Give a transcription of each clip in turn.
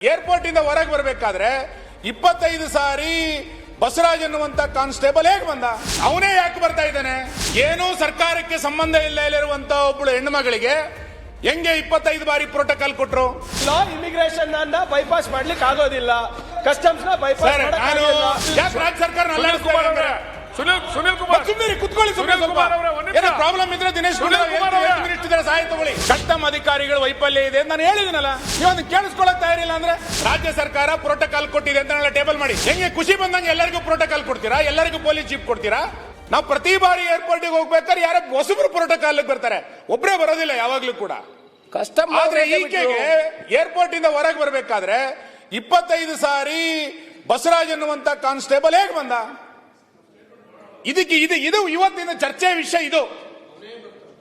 Airport ಇಂದ ಹೊರಗೆ ಬರಬೇಕಾದ್ರೆ ಇಪ್ಪತ್ತೈದು ಸಾರಿ ಬಸವರಾಜ್ ಅನ್ನುವಂತ ಕಾನ್ಸ್ಟೇಬಲ್ ಹೇಗೆ ಬಂದ? ಅವನೇ ಯಾಕೆ ಬರ್ತಾ ಇದ್ದಾನೆ? ಏನೂ ಸರ್ಕಾರಕ್ಕೆ ಸಂಬಂಧ ಇಲ್ಲ ಇಲ್ಲಿರುವಂತ ಒಬ್ಬಳು ಹೆಣ್ಣು ಮಗಳಿಗೆ ಹೆಂಗೆ ಇಪ್ಪತ್ತೈದು ಬಾರಿ ಪ್ರೋಟೋಕಾಲ್ ಕೊಟ್ರು? ಲಾ ಇಮಿಗ್ರೇಷನ್ ಅನ್ನ ಬೈಪಾಸ್ ಮಾಡ್ಲಿಕ್ಕೆ ಆಗೋದಿಲ್ಲ ಕಸ್ಟಮ್ಸ್ನ ಬೈಪಾಸ್ ನಾನು ಯಾಕೆ ರಾಜ್ಯ ಸರ್ಕಾರ ಸುನಿಲ್ ಸುನಿಲ್ ಕುಮಾರ್. ಸುಮ್ಮನೆ ಕುತ್ಕೊಳ್ಳಿ ಸುನಿಲ್ ಸುನೀಲ್ ಕುಮಾರ್ ಅವರೇ, ಏನೋ ಪ್ರಾಬ್ಲಮ್ ಇದ್ರೆ ದಿನೇಶ್ ಸುನೀಲ್ ಕುಮಾರ್ ಅವರೇ. ಮಿನಿಟ್ ಇದ್ದಾರೆ ಸಹಾಯ ತಗೊಳ್ಳಿ. ಕಸ್ಟಮ್ ಅಧಿಕಾರಿಗಳ ವೈಫಲ್ಯ ಇದೆ ಅಂತ ನಾನು ಹೇಳಿದಿನಲ್ಲ. ನೀವೊಂದು ಕೇಳಿಸ್ಕೊಳಕ್ ತಯಾರಿಲ್ಲ ಅಂದ್ರೆ? ರಾಜ್ಯ ಸರ್ಕಾರ ಪ್ರೋಟೋಕಾಲ್ ಕೊಟ್ಟಿದೆ ಅಂತ ನಾಳೆ ಟೇಬಲ್ ಮಾಡಿ. ಹೆಂಗೆ ಖುಷಿ ಬಂದಂಗೆ ಎಲ್ಲರಿಗೂ ಪ್ರೋಟೋಕಾಲ್ ಕೊಡ್ತೀರಾ? ಎಲ್ಲರಿಗೂ ಪೊಲೀಸ್ ಜೀಪ್ ಕೊಡ್ತೀರಾ? ನಾವು ಪ್ರತಿ ಬಾರಿ ಏರ್ಪೋರ್ಟಿಗೆ ಹೋಗ್ಬೇಕಾದ್ರೆ ಯಾರೋ ಹೊಸಬ್ರು ಪ್ರೋಟೋಕಾಲ್ ಬರ್ತಾರೆ. ಒಬ್ಬರೇ ಬರೋದಿಲ್ಲ ಯಾವಾಗ್ಲೂ ಕೂಡ. ಕಸ್ಟಮ್ ಆದ್ರೆ ಈಕೆಗೆ ಏರ್ಪೋರ್ಟ್ ಇಂದ ಹೊರಗೆ ಬರಬೇಕಾದ್ರೆ ಇಪ್ಪತ್ತೈದು ಸಾರಿ ಬಸವರಾಜ್ ಅನ್ನುವಂತ ಕಾನ್ಸ್ಟೇಬಲ್ ಹೇಗೆ ಬಂದ? ಇದಕ್ಕೆ ಇದು ಇದು ಇವತ್ತಿನ ಚರ್ಚೆ ವಿಷಯ ಇದು.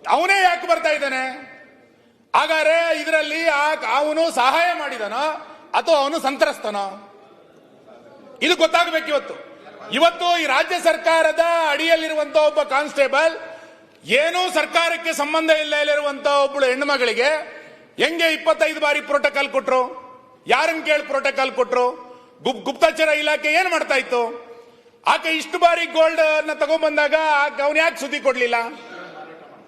ಅವನೇ ಯಾಕೆ ಬರ್ತಾ ಇದ್ದಾನೆ? ಹಾಗಾದ್ರೆ ಇದರಲ್ಲಿ ಅವನು ಸಹಾಯ ಮಾಡಿದನೋ ಅಥವಾ ಅವನು ಸಂತ್ರಸ್ತನೋ? ಇದು ಗೊತ್ತಾಗಬೇಕು ಇವತ್ತು. ಇವತ್ತು ಈ ರಾಜ್ಯ ಸರ್ಕಾರದ ಅಡಿಯಲ್ಲಿರುವಂತ ಒಬ್ಬ ಕಾನ್ಸ್ಟೇಬಲ್, ಏನೂ ಸರ್ಕಾರಕ್ಕೆ ಸಂಬಂಧ ಇಲ್ಲ ಇಲ್ಲಿರುವಂತ ಒಬ್ಬಳು ಹೆಣ್ಣು ಮಗಳಿಗೆ ಹೆಂಗೆ ಇಪ್ಪತ್ತೈದು ಬಾರಿ ಪ್ರೋಟೋಕಾಲ್ ಕೊಟ್ರು? ಯಾರನ್ನ ಕೇಳಿ ಪ್ರೋಟೋಕಾಲ್ ಕೊಟ್ರು? ಗುಪ್, ಗುಪ್ತಚರ ಇಲಾಖೆ ಏನ್ ಮಾಡ್ತಾ ಇತ್ತು? ಆಕೆ ಇಷ್ಟು ಬಾರಿ ಗೋಲ್ಡ್ನ ತಗೊಂಡ್ಬಂದಾಗ ಅವನ್ ಯಾಕೆ ಸುದ್ದಿ ಕೊಡ್ಲಿಲ್ಲ?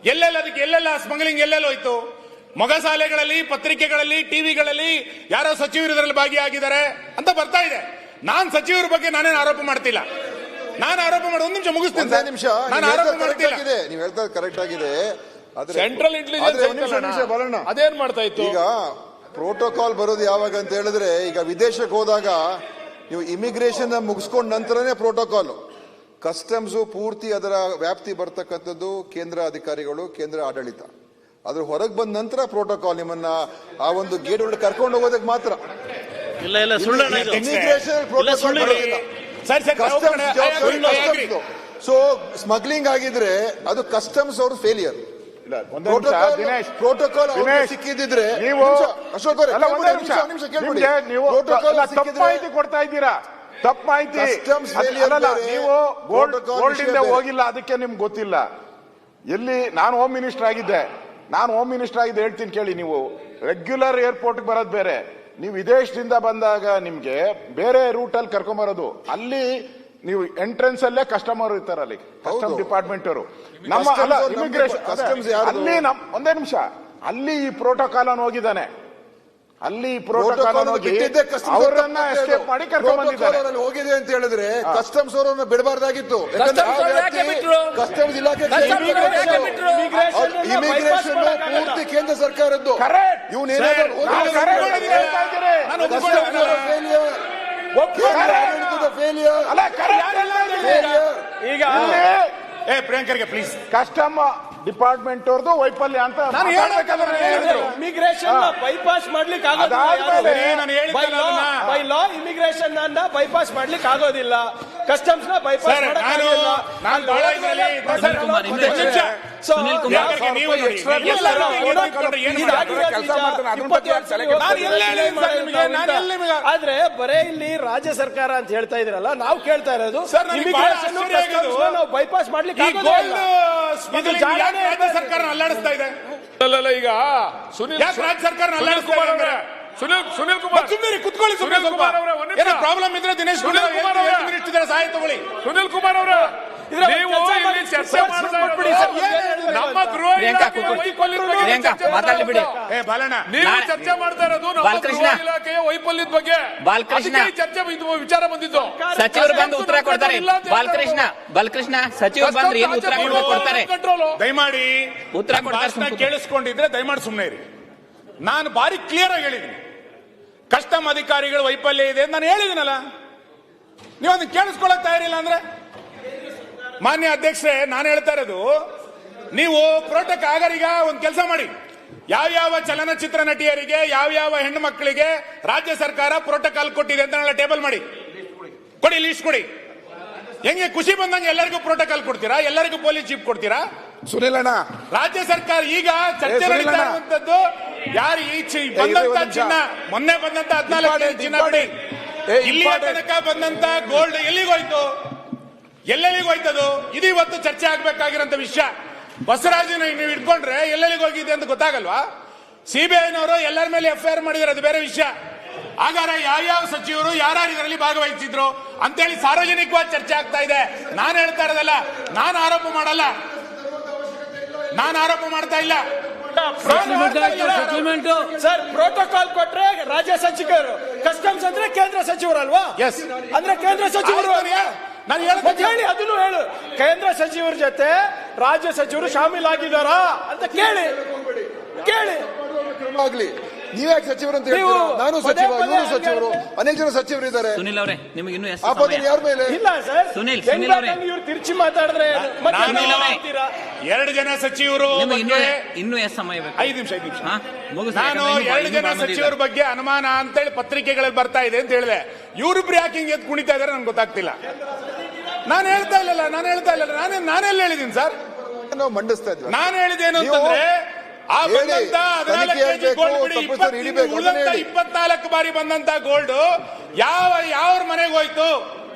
ಎಲ್ಲೆಲ್ಲ ಅದಕ್ಕೆ ಎಲ್ಲೆಲ್ಲ ಸ್ಮಗ್ಲಿಂಗ್ ಎಲ್ಲೆಲ್ಲ ಹೋಯ್ತು? ಮೊಗಸಾಲೆಗಳಲ್ಲಿ ಪತ್ರಿಕೆಗಳಲ್ಲಿ ಟಿವಿಗಳಲ್ಲಿ ಯಾರೋ ಸಚಿವರು ಇದರಲ್ಲಿ ಭಾಗಿಯಾಗಿದ್ದಾರೆ ಅಂತ ಬರ್ತಾ ಇದೆ. ನಾನ್ ಸಚಿವರ ಬಗ್ಗೆ ನಾನೇನು ಆರೋಪ ಮಾಡ್ತಿಲ್ಲ. ನಾನು ಆರೋಪ ಮಾಡಿ ಒಂದ್ ನಿಮಿಷ ಮುಗಿಸ್ತೀನಿ. ನಿಮಿಷ ನಾನು ಆರೋಪ ಮಾಡ್ತಿಲ್ಲ. ನೀವು ಹೇಳ್ತಾ ಕರೆಕ್ಟ್ ಆಗಿದೆ. ಆದ್ರೆ- ಸೆಂಟ್ರಲ್ ಆದ್ರೆ ಒಂದ್ ನಿಮಿಷ, ನಿಮಿಷ ಇಂಟೆಲಿಜೆನ್ಸ್ ಬರೋಣ ಅದೇನ್ ಮಾಡ್ತಾ ಇತ್ತು? ಈಗ ಪ್ರೋಟೋಕಾಲ್ ಬರೋದು ಯಾವಾಗ ಅಂತ ಹೇಳಿದ್ರೆ ಈಗ ವಿದೇಶಕ್ಕೆ ಹೋದಾಗ ನೀವು ಇಮಿಗ್ರೇಷನ್ ಮುಗಿಸ್ಕೊಂಡ ನಂತರನೇ ಪ್ರೋಟೋಕಾಲ್ ಕಸ್ಟಮ್ಸ್ ಪೂರ್ತಿ ಅದರ ವ್ಯಾಪ್ತಿ ಬರ್ತಕ್ಕಂಥದ್ದು ಕೇಂದ್ರ ಅಧಿಕಾರಿಗಳು ಕೇಂದ್ರ ಆಡಳಿತ. ಅದ್ರ ಹೊರಗೆ ಬಂದ ನಂತರ ಪ್ರೋಟೋಕಾಲ್ ನಿಮ್ಮನ್ನ ಆ ಒಂದು ಗೇಟ್ ಒಳಗೆ ಕರ್ಕೊಂಡು ಹೋಗೋದಕ್ಕೆ ಮಾತ್ರ. ಇಲ್ಲ ಇಲ್ಲ ಇಮಿಗ್ರೇಷನ್ ಪ್ರೋಟೋಕಾಲ್ ಸೊ ಸ್ಮಗ್ಲಿಂಗ್ ಆಗಿದ್ರೆ ಅದು ಕಸ್ಟಮ್ಸ್ ಅವ್ರ ಫೇಲಿಯರ್ ಒಂದೇ ನಿಮಿಷ, ದಿನೇಶ್ ಪ್ರೋಟೋಕಾಲ್ ದಿನೇಶ್, ಸಿಕ್ಕಿದ್ರೆ ನೀವು ಅಶೋಕ್ ಅವರೇ, ಅಲ್ಲ, ಒಂದೇ ಕೇಳ್ಬಿಡಿ, ನಿಮಿಷ ನಿಮಿಷ ಕೇಳ್ಬಿಡಿ. ನೀವು ಅಲ್ಲ, ತಪ್ಪು ಮಾಹಿತಿ ಕೊಡ್ತಾ ಇದ್ದೀರಾ? ತಪ್ಪು ಮಾಹಿತಿ ಬೇರೆ, ನೀವು ಗೋಲ್ಡ್ ಗೋಲ್ಡ್ ಇಂದ ಹೋಗಿಲ್ಲ ಅದಕ್ಕೆ ನಿಮ್ಗೆ ಗೊತ್ತಿಲ್ಲ. ಎಲ್ಲಿ ನಾನು ಹೋಮ್ ಮಿನಿಸ್ಟರ್ ಆಗಿದ್ದೆ. ನಾನು ಹೋಮ್ ಮಿನಿಸ್ಟರ್ ಆಗಿದ್ದೆ ಹೇಳ್ತೀನಿ ಕೇಳಿ ನೀವು. ರೆಗ್ಯುಲರ್ ಏರ್ಪೋರ್ಟ್ ಬರೋದು ಬೇರೆ. ನೀವು ವಿದೇಶದಿಂದ ಬಂದಾಗ ನಿಮ್ಗೆ ಬೇರೆ ರೂಟ್ ಅಲ್ಲಿ ಕರ್ಕೊಂಬರೋದು. ಅಲ್ಲಿ ನೀವು ಎಂಟ್ರೆನ್ಸ್ ಅಲ್ಲೇ ಕಸ್ಟಮರ್ ಇರ್ತಾರೆ ಅಲ್ಲಿ ಕಸ್ಟಮ್. ಡಿಪಾರ್ಟ್ಮೆಂಟ್ ಅವರು. ನಮ್ಮ ಅಲ್ಲ ಇಮಿಗ್ರೇಷನ್ ಅಲ್ಲಿ ನಮ್ ಒಂದೇ ನಿಮಿಷ. ಅಲ್ಲಿ ಈ ಪ್ರೋಟೋಕಾಲ್ ಅನ್ನು ಹೋಗಿದ್ದಾನೆ. ಅಲ್ಲಿ ಈ ಪ್ರೋಟೋಕಾಲ್ ಅನ್ನು ಹೋಗಿ ಅವರನ್ನ ಎಸ್ಕೇಪ್ ಮಾಡಿ ಕರ್ಕೊಂಡು ಹೋಗಿದೆ ಅಂತ ಹೇಳಿದ್ರೆ ಕಸ್ಟಮ್ಸ್ ಅವರನ್ನ ಬಿಡಬಾರ್ದಾಗಿತ್ತು? ಕಸ್ಟಮ್ಸ್ ಇಲಾಖೆ? ಇಮಿಗ್ರೇಷನ್ ಪೂರ್ತಿ ಕೇಂದ್ರ ಸರ್ಕಾರದ್ದು. ಇವನೇನಾದ್ರೂ ಫೇಲಿಯರ್ ಅಲ್ಲ ಈಗ ಅಲ್ಲಿ ಏ ಪ್ರಿಯಾಂಕರ್ಗೆ ಪ್ಲೀಸ್ ಕಸ್ಟಮ್ ಡಿಪಾರ್ಟ್ಮೆಂಟ್ ಅವ್ರದ್ದು ವೈಫಲ್ಯ ಅಂತ ನಾನು ಮಾತಾಡ್ಬೇಕಾದ್ರೆ ಹೇಳ್ಬೇಕಾದ್ರೆ ಹೇಳಿದ್ರು. ಇಮಿಗ್ರೇಷನ್ ಬೈಪಾಸ್ ಮಾಡ್ಲಿಕ್ಕೆ ಆಗೋದಿಲ್ಲ. ಬೈ ಲಾ ಇಮಿಗ್ರೇಷನ್ ಅನ್ನ ಬೈಪಾಸ್ ಮಾಡ್ಲಿಕ್ಕೆ ಆಗೋದಿಲ್ಲ. ಕಸ್ಟಮ್ಸ್ನ ಬೈಪಾಸ್ ಸರ್, ನಾನು- ನಾನು ಬಹಳ ಇದ್ರಲ್ಲಿ ಸುನೀಲ್ ಕುಮಾರ್, ಆದ್ರೆ ಬರೇ ಇಲ್ಲಿ ರಾಜ್ಯ ಸರ್ಕಾರ ಅಂತ ಹೇಳ್ತಾ ಇದ್ರಲ್ಲ ನಾವು ಕೇಳ್ತಾ ಇರೋದು ನಾವು ಬೈಪಾಸ್ ಮಾಡ್ಲಿಕ್ಕೆ ಸರ್ಕಾರ ಅಲ್ಲಾಡಿಸ್ತಾ ಇದೆ? ಅಲ್ಲಲ್ಲ ಈಗ ಸುನಿಲ್ ಯಾಕೆ ರಾಜ್ಯ ಸರ್ಕಾರ ಸುನಿಲ್ ಸುನಿಲ್ ಸುನಿಲ್ ಕುಮಾರ್ ಸುಮ್ಮನೆ ಕುತ್ಕೊಳ್ಳಿ ಸುನಿಲ್ ಕುಮಾರ್ ಅವರೇ, ಏನೋ ಪ್ರಾಬ್ಲಮ್ ಇದ್ರೆ ದಿನೇಶ್ ಸುನಿಲ್ ಕುಮಾರ್ ಅವರೇ. ಮಿನಿಟ್ ಇದ್ದಾರೆ ಸಹಾಯ ತಗೊಳ್ಳಿ. ಸುನಿಲ್ ಕುಮಾರ್ ಅವರ ಇದ್ರ ನೀವು ಇಲ್ಲಿ ಮಾಡಿ ಚರ್ಚೆ ಮಾಡ್ಬಿಡಿ ಸರ್, ಪ್ರಿಯಾಂಕಾ ಪ್ರಿಯಾಂಕಾ, ಮಾತಾಡ್ಲಿ ಬಿಡಿ. ಏ ಬಾಲಣ್ಣ ನೀವು ಚರ್ಚೆ ಮಾಡ್ತಾ ಇರೋದು ನಮ್ಮ ಬಾಲಕೃಷ್ಣ. ಗೃಹ ಇಲಾಖೆಯ ವೈಫಲ್ಯದ ಬಗ್ಗೆ ಬಾಲಕೃಷ್ಣ. ಅದಕ್ಕೆ ಈ ಚರ್ಚೆ ಇದು ವಿಚಾರ ಬಂದಿದ್ದು ಸಚಿವರು ಬಂದು ಉತ್ತರ ಕೊಡ್ತಾರೆ ಇಲ್ಲ ಅಂತ ಹೇಳ್ತಾ ಬಾಲಕೃಷ್ಣ ಇರೋದು. ಬಾಲಕೃಷ್ಣ ಸಚಿವರು ಬಂದ್ರೆ ಏನು ಉತ್ತರ ಕೊಡ್ತಾರೆ ಕಂಟ್ರೋಲು. ದಯಮಾಡಿ ಉತ್ತರ ಕೊಡ್ತಾರೆ ಭಾಷಣ. ಕೇಳಿಸ್ಕೊಂಡಿದ್ರೆ ದಯಮಾಡಿ ಸುಮ್ಮನೆ ಇರಿ ನಾನು ಬಾರಿ ಕ್ಲಿಯರ್ ಆಗಿ ಹೇಳಿದ್ದೀನಿ ಕಸ್ಟಮ್ ಅಧಿಕಾರಿಗಳು ವೈಫಲ್ಯ ಇದೆ ಅಂತ ನಾನು ಹೇಳಿದ್ದೀನಲ್ಲ ನೀವು ಅದನ್ನ ಕೇಳಿಸ್ಕೊಳಕ್ ತಯಾರಿಲ್ಲ ಅಂದ್ರೆ ಮಾನ್ಯ ಅಧ್ಯಕ್ಷರೇ ನಾನು ಹೇಳ್ತಾ ಇರೋದು ನೀವು ಪ್ರೋಟೋಕ್ ಆಗರಿಗ ಒಂದು ಕೆಲಸ ಮಾಡಿ. ಯಾವ್ಯಾವ ಚಲನಚಿತ್ರ ನಟಿಯರಿಗೆ ಯಾವ್ಯಾವ ಹೆಣ್ಣು ಮಕ್ಕಳಿಗೆ ರಾಜ್ಯ ಸರ್ಕಾರ ಪ್ರೋಟೋಕಾಲ್ ಕೊಟ್ಟಿದೆ ಅಂತ ನಾಳೆ ಟೇಬಲ್ ಮಾಡಿ. ಕೊಡಿ ಲೀಸ್ಟ್ ಕೊಡಿ. ಹೆಂಗೆ ಖುಷಿ ಬಂದಂಗೆ ಎಲ್ಲರಿಗೂ ಪ್ರೋಟೋಕಾಲ್ ಕೊಡ್ತೀರಾ? ಎಲ್ಲರಿಗೂ ಪೊಲೀಸ್ ಜೀಪ್ ಕೊಡ್ತೀರಾ? ಸುನಿಲಣ್ಣ ರಾಜ್ಯ ಸರ್ಕಾರ ಈಗ ಚರ್ಚೆ ನಡೀತಾ. ಇರುವಂತದ್ದು ಯಾರು ಈ ಬಂದಂತ ಚಿನ್ನ ಮೊನ್ನೆ ಬಂದಂತ ಹದಿನಾಲ್ಕು ಚಿನ್ನ ಬಿಡಿ. ಇಲ್ಲಿ ಇಲ್ಲಿಯ. ತನಕ ಬಂದಂತ ಗೋಲ್ಡ್ ಎಲ್ಲಿಗೋಯ್ತು? ಎಲ್ಲೆಲ್ಲಿಗೆ ಹೋಯ್ತದು ಇದು ಇವತ್ತು ಚರ್ಚೆ ಆಗ್ಬೇಕಾಗಿರೋ ವಿಷಯ. ಬಸವರಾಜನ ನೀವು ಇಟ್ಕೊಂಡ್ರೆ ಎಲ್ಲೆಲ್ಲಿಗೆ ಹೋಗಿದೆ ಅಂತ ಗೊತ್ತಾಗಲ್ವಾ? ಸಿಬಿಐನವರು ಎಲ್ಲರ ಮೇಲೆ ಎಫ್ ಐ ಆರ್ ಮಾಡಿದ್ರೆ ಅದು ಬೇರೆ ವಿಷಯ. ಹಾಗಾದ್ರೆ ಯಾವ್ಯಾವ ಸಚಿವರು ಯಾರು ಇದರಲ್ಲಿ ಭಾಗವಹಿಸಿದ್ರು ಅಂತೇಳಿ ಸಾರ್ವಜನಿಕವಾಗಿ ಚರ್ಚೆ ಆಗ್ತಾ ಇದೆ. ನಾನು ಹೇಳ್ತಾ ಇರೋದಲ್ಲ ನಾನು ಆರೋಪ ಮಾಡಲ್ಲ. ನಾನು ಆರೋಪ ಮಾಡ್ತಾ ಇಲ್ಲ. ಸರ್ ಪ್ರೋಟೋಕಾಲ್ ಕೊಟ್ರೆ ರಾಜ್ಯ ಸಚಿವರು ಕಸ್ಟಮ್ಸ್ ಅಂದ್ರೆ ಕೇಂದ್ರ ಸಚಿವರಲ್ವಾ? ಎಸ್ ಅಂದ್ರೆ ಕೇಂದ್ರ ಸಚಿವರು ನಾನು ಹೇಳಿ ಅದನ್ನು ಹೇಳು. ಕೇಂದ್ರ ಸಚಿವರ ಜೊತೆ ರಾಜ್ಯ ಸಚಿವರು ಶಾಮೀಲಾಗಿದ್ದಾರಾ ಅಂತ ಕೇಳಿ. ಕೇಳಿ. ಆಗ್ಲಿ. ನೀವ್ಯಾಕೆ ಸಚಿವರು ಅಂತ ನೀವು ಹೇಳ್ತೀರಾ ನಾನು ಸಚಿವ ಪದೇ ಇವರು ಸಚಿವರು ಅನೇಕ ಜನ ಸಚಿವರು ಇದ್ದಾರೆ. ಸುನಿಲ್ ಅವರೇ ನಿಮಗೆ ಇನ್ನು ಎಷ್ಟು ಸಮಯ. ಯಾರ ಮೇಲೆ? ಇಲ್ಲ ಸರ್. ಸುನಿಲ್, ಸುನಿಲ್ ಅವರೇ. ಇವರು ತಿರ್ಚಿ ಮಾತಾಡಿದ್ರೆ ಮತ್ತೆ ನಾನು- ನೀವು ಮಾಡ್ತೀರಾ? ಎರಡು ಜನ ಸಚಿವರು ಇನ್ನು ಇನ್ನೂ ಬಗ್ಗೆ ಇನ್ನೂ ಎಷ್ಟು ಸಮಯ ಬೇಕು. ಐದು ನಿಮಿಷ ಐದು ನಿಮಿಷ. ಹಾ? ಮುಗಿಸಿ, ನಾನು ಎರಡು ಜನ ಸಚಿವರ ಬಗ್ಗೆ ಅನುಮಾನ ಅಂತೇಳಿ ಪತ್ರಿಕೆಗಳಲ್ಲಿ ಬರ್ತಾ ಇದೆ ಅಂತ ಹೇಳಿದೆ. ಇವ್ರಿಬ್ರು ಯಾಕೆ ಹಿಂಗೆ ಎದ್ದು ಕುಣಿತಾ ಇದಾರೆ ನನ್ಗೆ ಗೊತ್ತಾಗ್ತಿಲ್ಲ. ನಾನು ಹೇಳ್ತಾ ಇಲ್ಲಲ್ಲ ನಾನು ಹೇಳ್ತಾ ಇಲ್ಲ ನಾನೇ ನಾನೆಲ್ಲ ಹೇಳಿದ್ದೀನಿ ಸರ್? ನಾವು ಮಂಡಿಸ್ತಾ ಇದ್ವಿ. ನಾನು ಹೇಳಿದ್ದೇನು ಅಂತಂದ್ರೆ ಆ ಬಂದಂತ ಹದಿನಾಲ್ಕು ತನಿಖೆ ಕೆಜಿ ಗೋಲ್ಡ್ ಬಿಡಿ ತಪ್ಪಿತಸ್ಥರು ಉಳಿದಂತ ಇಪ್ಪತ್ನಾಲ್ಕು ಬಾರಿ ಬಂದಂತ ಗೋಲ್ಡ್ ಯಾವ ಯಾವ ಮನೆಗೆ ಹೋಯ್ತು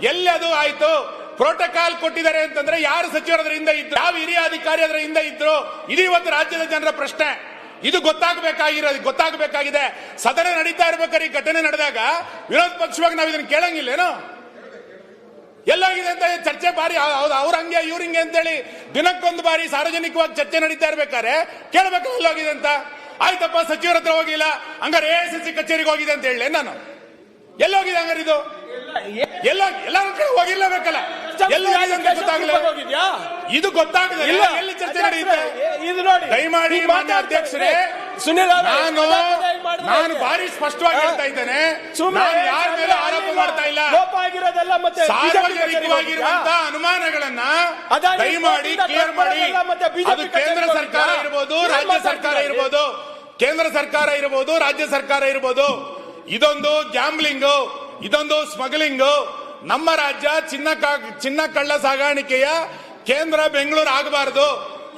ಎಲ್ಲಿ ಅದು ಆಯ್ತು ಪ್ರೋಟೋಕಾಲ್ ಕೊಟ್ಟಿದ್ದಾರೆ ಅಂತಂದ್ರೆ ಯಾರು ಸಚಿವರು ಅದರ ಹಿಂದೆ ಇದ್ರು ಯಾವ ಹಿರಿಯ ಅಧಿಕಾರಿ ಅದರ ಹಿಂದೆ ಇದ್ರು ಇದು ಇವತ್ತು ರಾಜ್ಯದ ಜನರ ಪ್ರಶ್ನೆ. ಇದು ಗೊತ್ತಾಗಬೇಕಾಗಿರೋದು ಗೊತ್ತಾಗಬೇಕಾಗಿದೆ. ಸದನ ನಡೀತಾ ಇರ್ಬೇಕಾದ್ರೆ ಈ ಘಟನೆ ನಡೆದಾಗ ವಿರೋಧ ಪಕ್ಷವಾಗಿ ನಾವು ಇದನ್ನ ಕೇಳಂಗಿಲ್ಲೇನು? ಎಲ್ಲೋಗಿದೆ ಅಂತ ಚರ್ಚೆ ಬಾರಿ ಹೌದು ಅವ್ರ ಹಂಗೆ ಇವ್ರ ಹಿಂಗೆ ಅಂತೇಳಿ ದಿನಕ್ಕೊಂದು ಬಾರಿ ಸಾರ್ವಜನಿಕವಾಗಿ ಚರ್ಚೆ ನಡೀತಾ ಇರ್ಬೇಕಾದ್ರೆ ಕೇಳಬೇಕು ಎಲ್ಲೋಗಿದೆ ಅಂತ. ಆಯ್ತಪ್ಪ ಸಚಿವರ ಹತ್ರ ಹೋಗಿಲ್ಲ ಹಂಗಾರೆ ಎ ಸಿ ಕಚೇರಿಗೆ ಹೋಗಿದೆ ಅಂತ ಹೇಳಿ ನಾನು? ಎಲ್ಲೋಗಿದೆ ಹಂಗಾರೆ ಇದು? ಎಲ್ಲ ಎಲ್ಲರ ಕಡೆ ಹೋಗಿರ್ಲೇಬೇಕಲ್ಲ. ಎಲ್ಲ ಗೊತ್ತಾಗಲ್ಲ ಇದು ಗೊತ್ತಾಗಲ್ಲ ಎಲ್ಲಿ ಚರ್ಚೆ ನಡೆಯುತ್ತೆ ಇದು ನೋಡಿ. ದಯಮಾಡಿ ಮಾನ್ಯ ಅಧ್ಯಕ್ಷರೇ ಸುನಿಲ್ ನಾನು ನಾನು? ಭಾರಿ ಸ್ಪಷ್ಟವಾಗಿ ಹೇಳ್ತಾ ಇದ್ದೇನೆ. ನಾನು ಯಾರ ಮೇಲೆ ಆರೋಪ ಮಾಡ್ತಾ ಇಲ್ಲ. ಸಾರ್ವಜನಿಕವಾಗಿರುವಂತ ಅನುಮಾನಗಳನ್ನ ದಯಮಾಡಿ ಕ್ಲಿಯರ್ ಮಾಡಿ. ಅದು ಕೇಂದ್ರ ಸರ್ಕಾರ? ಇರ್ಬೋದು ರಾಜ್ಯ ಸರ್ಕಾರ? ಇರ್ಬೋದು ಕೇಂದ್ರ ಸರ್ಕಾರ ಇರ್ಬೋದು ರಾಜ್ಯ ಸರ್ಕಾರ ಇರ್ಬೋದು ಇದೊಂದು ಗ್ಯಾಂಬ್ಲಿಂಗ್ ಇದೊಂದು ಸ್ಮಗ್ಲಿಂಗ್. ನಮ್ಮ ರಾಜ್ಯ ಚಿನ್ನ ಚಿನ್ನ ಕಳ್ಳ ಸಾಗಾಣಿಕೆಯ ಕೇಂದ್ರ ಬೆಂಗಳೂರು ಆಗಬಾರದು.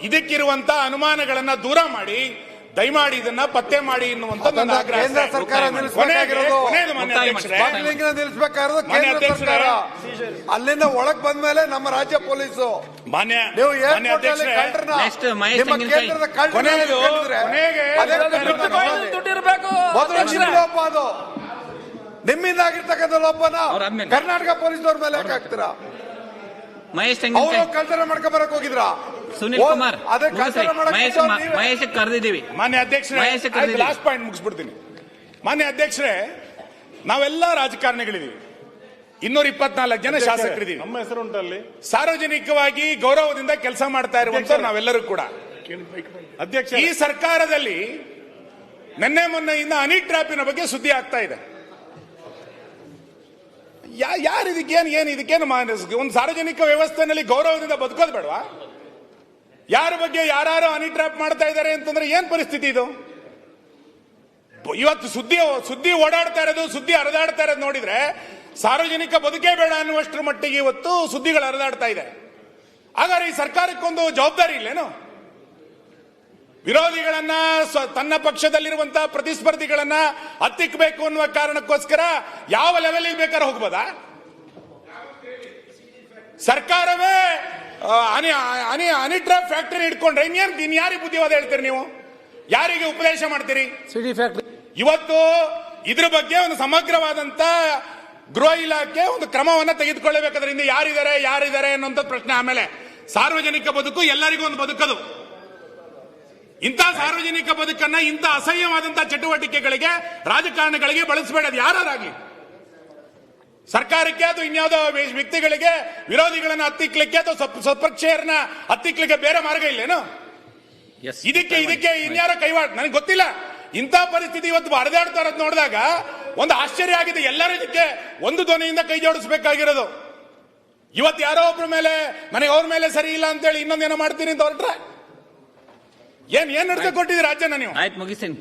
ಇದಕ್ಕಿರುವಂತಹ ಅನುಮಾನಗಳನ್ನ ದೂರ ಮಾಡಿ. ದಯಮಾಡಿ ಇದನ್ನ ಪತ್ತೆ ಮಾಡಿ ಎನ್ನುವಂತ ನನ್ನ ಆಗ್ರಹ ಕೇಂದ್ರ ಸರ್ಕಾರ ಮುಕ್ತಾಯ ಮಾಡಿ. ನಿಲ್ಲಿಸಬೇಕಾಗಿರೋದು ಕೊನೆಯದು ಮಾನ್ಯ ಅಧ್ಯಕ್ಷರೇ. ಸ್ಮಗ್ಲಿಂಗ್ನ ನಿಲ್ಲಿಸಬೇಕಾಗಿರೋದು ಮಾನ್ಯ ಕೇಂದ್ರ ಅಧ್ಯಕ್ಷರೇ. ಸರ್ಕಾರ. ಅಲ್ಲಿಂದ ಒಳಗ್ ಬಂದ್ಮೇಲೆ ನಮ್ಮ ರಾಜ್ಯ ಪೊಲೀಸು. ಮಾನ್ಯ ನೀವು ಮಾನ್ಯ ಏರ್ಪೋರ್ಟ್ ಅಲ್ಲಿ ಅಧ್ಯಕ್ಷರೇ. ಕಳ್ಳರನ್ನ Next, ಮಹೇಶ್ ನಿಮ್ಮ ತೆಂಗಿನಕಾಯಿ. ಕೇಂದ್ರದ ಕಳ್ಳರನ್ನ ಕೊನೆಯದು, ಹಿಡ್ಕೊಂಡಿದ್ರೆ ಕೊನೆಗೆ ಅದೇ ಕಳ್ಳರನ್ನ ನಮ್ಮಲ್ಲಿ. ದುಡ್ಡಿರ್ಬೇಕು. ಮೊದಲು ನಿಮ್ಮ ಲೋಪ ಅದು. ನಿಮ್ಮಿಂದ ಆಗಿರ್ತಕ್ಕಂಥ ಲೋಪನ ಕರ್ನಾಟಕ ಕರ್ನಾಟಕ ಪೊಲೀಸ್ನವ್ರ ಮೇಲೆ ಯಾಕೆ ಹಾಕ್ತೀರಾ? ಮಹೇಶ್ ಅವರು ತೆಂಗಿನಕಾಯಿ ಮಾಡ್ಕೊಂಡ್ ಬರಕ್ ಹೋಗಿದ್ರ? ಸುನಿಲ್ ಕುಮಾರ್. ಮಹೇಶ್ ಮಹೇಶ್ ಕರೆದಿದ್ದೀವಿ. ಮಾನ್ಯ ಅಧ್ಯಕ್ಷರೇ. ಲಾಸ್ಟ್ ಪಾಯಿಂಟ್ ಮುಗಿಸ್ಬಿಡ್ತೀನಿ. ಮಾನ್ಯ ಅಧ್ಯಕ್ಷರೇ ನಾವೆಲ್ಲ ರಾಜಕಾರಣಿಗಳಿದೀವಿ ಇನ್ನೂರ ಇಪ್ಪತ್ನಾಲ್ಕು ಜನ ಶಾಸಕರಿದ್ದೀವಿ. ನಮ್ಮ ಹೆಸರು ಉಂಟಲ್ಲಿ. ಸಾರ್ವಜನಿಕವಾಗಿ ಗೌರವದಿಂದ ಕೆಲಸ ಮಾಡ್ತಾ ಇರುವಂತ ನಾವೆಲ್ಲರೂ ಕೂಡ. ಅಧ್ಯಕ್ಷ ಈ ಸರ್ಕಾರದಲ್ಲಿ ನಿನ್ನೆ ಮೊನ್ನೆಯಿಂದ ಅನಿ ಟ್ರಾಪಿನ ಬಗ್ಗೆ ಸುದ್ದಿ ಆಗ್ತಾ ಇದೆ. ಯಾ- ಯಾರು ಇದಕ್ಕೇನು ಏನು ಇದಕ್ಕೇನು ಒಂದು ಸಾರ್ವಜನಿಕ ವ್ಯವಸ್ಥೆನಲ್ಲಿ ಗೌರವದಿಂದ ಬದುಕೋದು ಬೇಡವಾ? ಯಾರ ಬಗ್ಗೆ ಯಾರು ಹನಿ ಟ್ರ್ಯಾಪ್ ಮಾಡ್ತಾ ಇದ್ದಾರೆ ಅಂತಂದ್ರೆ ಏನ್ ಪರಿಸ್ಥಿತಿ ಇದು? ಇವತ್ತು ಸುದ್ದಿ ಸುದ್ದಿ ಓಡಾಡ್ತಾ ಇರೋದು, ಸುದ್ದಿ ಹರಿದಾಡ್ತಾ ಇರೋದು ನೋಡಿದ್ರೆ ಸಾರ್ವಜನಿಕ ಬದುಕೇ ಬೇಡ ಅನ್ನುವಷ್ಟರ ಮಟ್ಟಿಗೆ ಇವತ್ತು ಸುದ್ದಿಗಳು ಹರಿದಾಡ್ತಾ ಇದೆ. ಹಾಗಾದ್ರೆ ಈ ಸರ್ಕಾರಕ್ಕೊಂದು ಜವಾಬ್ದಾರಿ ಇಲ್ಲೇನು? ವಿರೋಧಿಗಳನ್ನ ತನ್ನ ಪಕ್ಷದಲ್ಲಿರುವಂತಹ ಪ್ರತಿಸ್ಪರ್ಧಿಗಳನ್ನ ಹತ್ತಿಕ್ಕಬೇಕು ಅನ್ನುವ ಕಾರಣಕ್ಕೋಸ್ಕರ ಯಾವ ಲೆವೆಲ್ಗೆ ಬೇಕಾದ್ರೆ ಹೋಗ್ಬೋದಾ? ಸರ್ಕಾರವೇ ಆ, ಅನಿ ಅನಿಟ್ರಾ ಫ್ಯಾಕ್ಟರಿ ಇಟ್ಕೊಂಡ್ರೆ ಇನ್ನೇನ್ ಇನ್ ಯಾರಿಗೆ ಬುದ್ಧಿವಾದ ಹೇಳ್ತೀರಿ ನೀವು? ಯಾರಿಗೆ ಉಪದೇಶ ಮಾಡ್ತೀರಿ? ಸಿಟಿ ಫ್ಯಾಕ್ಟರಿ ಇವತ್ತು ಇದ್ರ ಬಗ್ಗೆ ಒಂದು ಸಮಗ್ರವಾದಂತ ಗೃಹ ಇಲಾಖೆ ಒಂದು ಕ್ರಮವನ್ನ ತೆಗೆದುಕೊಳ್ಳಬೇಕಾದ್ರಿಂದ ಯಾರಿದ್ದಾರೆ ಯಾರಿದ್ದಾರೆ ಅನ್ನೋಂಥ ಪ್ರಶ್ನೆ ಆಮೇಲೆ ಸಾರ್ವಜನಿಕ ಬದುಕು ಎಲ್ಲರಿಗೂ ಒಂದು ಬದುಕದು. ಇಂಥ ಸಾರ್ವಜನಿಕ ಬದುಕನ್ನ ಇಂಥ ಅಸಹ್ಯವಾದಂತಹ ಚಟುವಟಿಕೆಗಳಿಗೆ ರಾಜಕಾರಣಗಳಿಗೆ ಬಳಸಬೇಡ. ಯಾರಾಗ್ಲಿ ಸರ್ಕಾರಕ್ಕೆ ಅದು ಇನ್ಯಾವುದೋ ವ್ಯಕ್ತಿಗಳಿಗೆ ವಿರೋಧಿಗಳನ್ನ ಹತ್ತಿಕ್ಲಿಕ್ಕೆ ಅಥವಾ ಸ್ವಪಕ್ಷೀಯರನ್ನ ಹತ್ತಿಕ್ಲಿಕ್ಕೆ ಬೇರೆ ಮಾರ್ಗ ಇಲ್ಲೇನು. ಇದಕ್ಕೆ ಇದಕ್ಕೆ ಇನ್ಯಾರ ಕೈವಾಡ ನನಗೆ ಗೊತ್ತಿಲ್ಲ. ಇಂಥ ಪರಿಸ್ಥಿತಿ ಇವತ್ತು ಹರಿದಾಡ್ತಾ ಇರೋದು ನೋಡಿದಾಗ ಒಂದು ಆಶ್ಚರ್ಯ ಆಗಿದೆ. ಎಲ್ಲರೂ ಇದಕ್ಕೆ ಒಂದು ಧ್ವನಿಯಿಂದ ಕೈ ಜೋಡಿಸಬೇಕಾಗಿರೋದು. ಇವತ್ತು ಯಾರೋ ಒಬ್ರ ಮೇಲೆ ನನಗೆ ಅವ್ರ ಮೇಲೆ ಸರಿ ಇಲ್ಲ ಅಂತೇಳಿ ಇನ್ನೊಂದೇನೋ ಮಾಡ್ತೀನಿ ಅಂತ ಹೊರಟ್ರೆ? ಏನ್ ಏನ್ ನಡ್ಕ ಕೊಟ್ಟಿದ್ದೀರಿ ರಾಜ್ಯನ ನೀವು? ಆಯ್ತು ಮುಗಿಸ್ತೀನಿ.